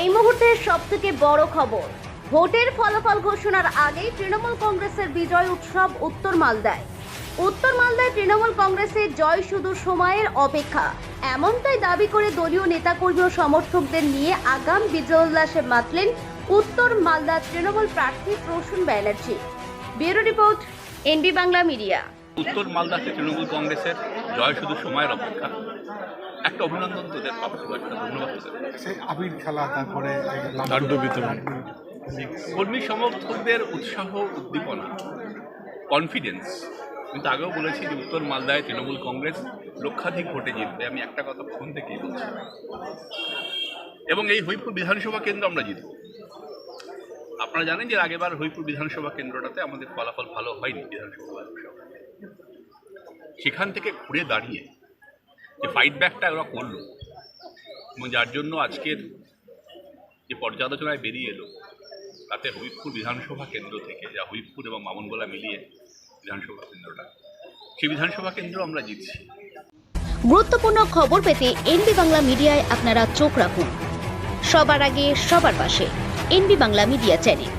এই মুহূর্তের সব থেকে বড় খবর, ভোটের ফলাফল ঘোষণার আগেই তৃণমূল কংগ্রেসের বিজয় উৎসব উত্তর মালদায়। উত্তর মালদায় তৃণমূল কংগ্রেসের জয় শুধু সময়ের অপেক্ষা, এমনটাই দাবি করে দলীয় নেতাকর্মী ও সমর্থকদের নিয়ে আগাম বিজয় উল্লাসে মাতলেন উত্তর মালদা তৃণমূল প্রার্থী Prasun Banerjee. Bureau report, NB Bangla media. উত্তর মালদাতে তৃণমূল কংগ্রেসের জয় শুধু সময়ের অপেক্ষা। একটা অভিনন্দন তোদের একটা ধন্যবাদ তোদের। আবির খেলা তারপরে লাড্ডু বিতরণ। কর্মী সমর্থকদের উৎসাহ উদ্দীপনা কনফিডেন্স কিন্তু আগেও বলেছি যে উত্তর মালদায় তৃণমূল কংগ্রেস লক্ষাধিক ভোটে জিতবে। আমি একটা কথা ফোন থেকেই বলছি। এবং এই হইপুর বিধানসভা কেন্দ্র আমরা জিতব। আপনারা জানেন যে আগেবার হইপুর বিধানসভা কেন্দ্রটাতে আমাদের ফলাফল ভালো হয়নি বিধানসভা বিধানসভা সেখান থেকে ঘুরে দাঁড়িয়ে যে ফাইট ব্যাকটা ওরা করল এবং যার জন্য আজকের যে পর্যালোচনায় বেরিয়ে এলো, তাতে হবিবপুর বিধানসভা কেন্দ্র থেকে, যা হবিবপুর এবং মামনগোলা মিলিয়ে বিধানসভা কেন্দ্রটা, সেই বিধানসভা কেন্দ্র আমরা জিতছি। গুরুত্বপূর্ণ খবর পেতে এনবি বাংলা মিডিয়ায় আপনারা চোখ রাখুন। সবার আগে, সবার পাশে এনবি বাংলা মিডিয়া চ্যানেল।